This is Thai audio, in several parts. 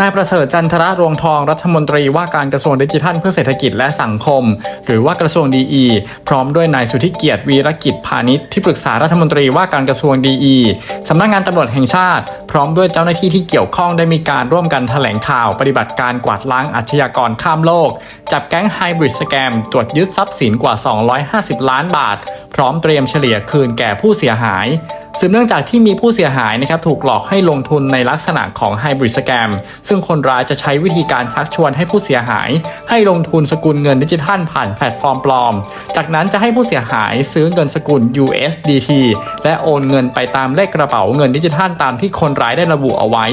นายประเสริฐจันทระรวงทองรัฐมนตรีว่าการกระทรวงดิจิทัลเพื่อเศรษฐกิจและสังคม หรือว่ากระทรวงดีอีพร้อมด้วยนายสุทธิเกียรติวีรกิจพาณิชย์ที่ปรึกษารัฐมนตรีว่าการกระทรวงดีอีสำนักงานตำรวจแห่งชาติ พร้อมด้วยเจ้าหน้าที่ที่เกี่ยวข้องได้มีการร่วมกันแถลงข่าวปฏิบัติการกวาดล้างอาชญากรข้ามโลก จับแก๊งไฮบริดสแกมตรวจยึดทรัพย์สินกว่า 250 ล้านบาท พร้อมเตรียมเฉลี่ยคืนแก่ผู้เสียหาย สืบเนื่องจากที่มีผู้เสียหายนะครับถูกหลอกให้ลงทุนในลักษณะของไฮบริดสแกมซึ่งคนร้ายจะใช้วิธีการชักชวนให้ผู้เสียหาย ให้ลงทุนสกุลเงินดิจิทัลผ่านแพลตฟอร์มปลอม จากนั้นจะให้ผู้เสียหายซื้อเงินสกุล USDT และโอนเงินไปตามเลขกระเป๋าเงินดิจิทัลตามที่คนร้ายได้ระบุเอาไว้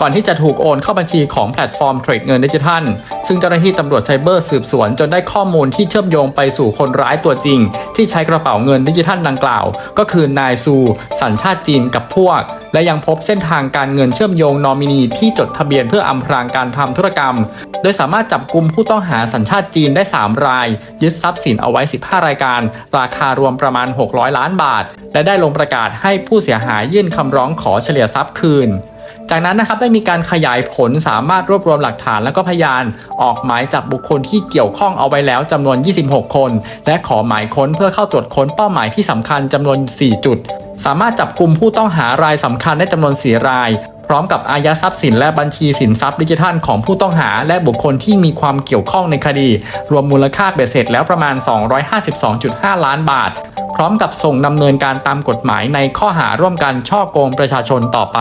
ก่อนที่จะถูกโอนเข้าบัญชีของแพลตฟอร์มเทรดเงินดิจิทัล ซึ่งเจ้าหน้าที่ตำรวจไซเบอร์สืบสวนจนได้ข้อมูลที่เชื่อมโยงไปสู่คนร้ายตัวจริง ที่ใช้กระเป๋าเงินดิจิทัลดังกล่าว ก็คือนายซูสัญชาติจีนกับพวก และยังพบเส้นทางการเงินเชื่อมโยงนอมินีที่จดทะเบียนเพื่ออำพรางการทำธุรกรรม โดยสามารถจับกลุ่มผู้ต้องหาสัญชาติจีนได้ 3 ราย ยึดทรัพย์สินเอาไว้ 15 รายการ ราคารวมประมาณ 600 ล้านบาท และได้ลงประกาศให้ผู้เสียหายยื่นคำร้องขอเฉลี่ยทรัพย์คืน จากนั้นนะครับได้มีการขยายผลสามารถรวบรวมหลักฐานและก็พยานออกหมายจับบุคคลที่เกี่ยวข้องเอาไว้แล้วจำนวน 26 คน และขอหมายค้นเพื่อเข้าตรวจค้นเป้าหมายที่สำคัญจำนวน 4 จุด สามารถจับกลุ่มผู้ต้องหารายสำคัญได้จำนวน 4 รายพร้อมกับอายัดทรัพย์สินและบัญชีสินทรัพย์ดิจิทัลของผู้ต้องหาและบุคคลที่มีความเกี่ยวข้องในคดี รวมมูลค่าเบ็ดเสร็จแล้วประมาณ 252.5 ล้านบาท พร้อมกับส่งดำเนินการตามกฎหมายในข้อหาร่วมกันช่อโกงประชาชนต่อไป